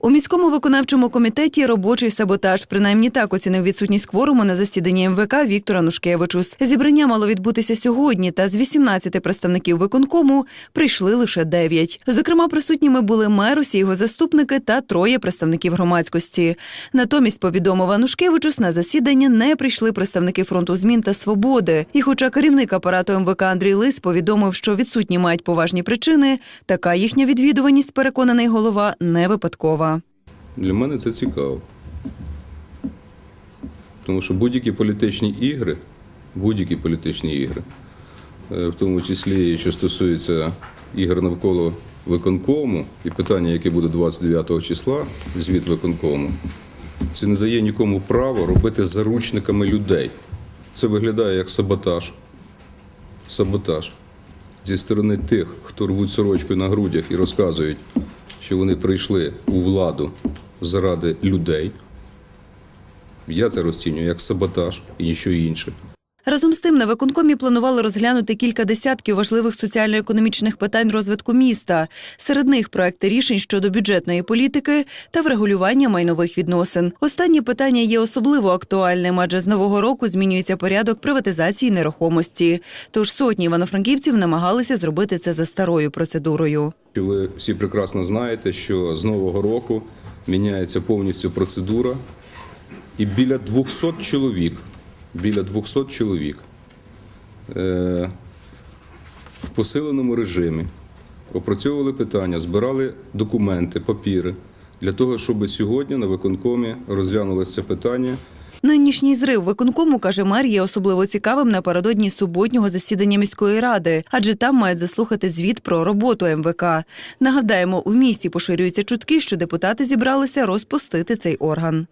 У міському виконавчому комітеті робочий саботаж. Принаймні так оцінив відсутність кворуму на засіданні МВК Віктор Анушкевичус. Зібрання мало відбутися сьогодні, та з 18 представників виконкому прийшли лише 9. Зокрема, присутніми були мер, усі його заступники та троє представників громадськості. Натомість повідомив Анушкевичус, на засідання не прийшли представники фронту змін та свободи. І, хоча керівник апарату МВК Андрій Лис повідомив, що відсутні мають поважні причини, така їхня відвідуваність, переконаний голова, не випадкова. Для мене це цікаво. Тому що будь-які політичні ігри, будь-які політичні ігри, е, в тому числі, що стосується ігор навколо виконкому і питання, яке буде 29 числа, звіт виконкому, це не дає нікому права робити заручниками людей. Це виглядає як саботаж. Саботаж зі сторони тих, хто рвуть сорочку на грудях і розказують, що вони прийшли у владу заради людей. Я це розцінюю як саботаж і ніщо інше. Разом з тим на виконкомі планували розглянути кілька десятків важливих соціально-економічних питань розвитку міста. Серед них проекти рішень щодо бюджетної політики та врегулювання майнових відносин. Останнє питання є особливо актуальним, адже з нового року змінюється порядок приватизації нерухомості. Тож сотні івано-франківців намагалися зробити це за старою процедурою. Ви всі прекрасно знаєте, що з нового року міняється повністю процедура, і біля 200 чоловік, біля 200 чоловік е, в посиленому режимі опрацьовували питання, збирали документи, папіри для того, щоб сьогодні на виконкомі розглянулося це питання Нинішній зрив виконкому, каже мер, є особливо цікавим напередодні суботнього засідання міської ради, адже там мають заслухати звіт про роботу МВК. Нагадаємо, у місті поширюються чутки, що депутати зібралися розпустити цей орган.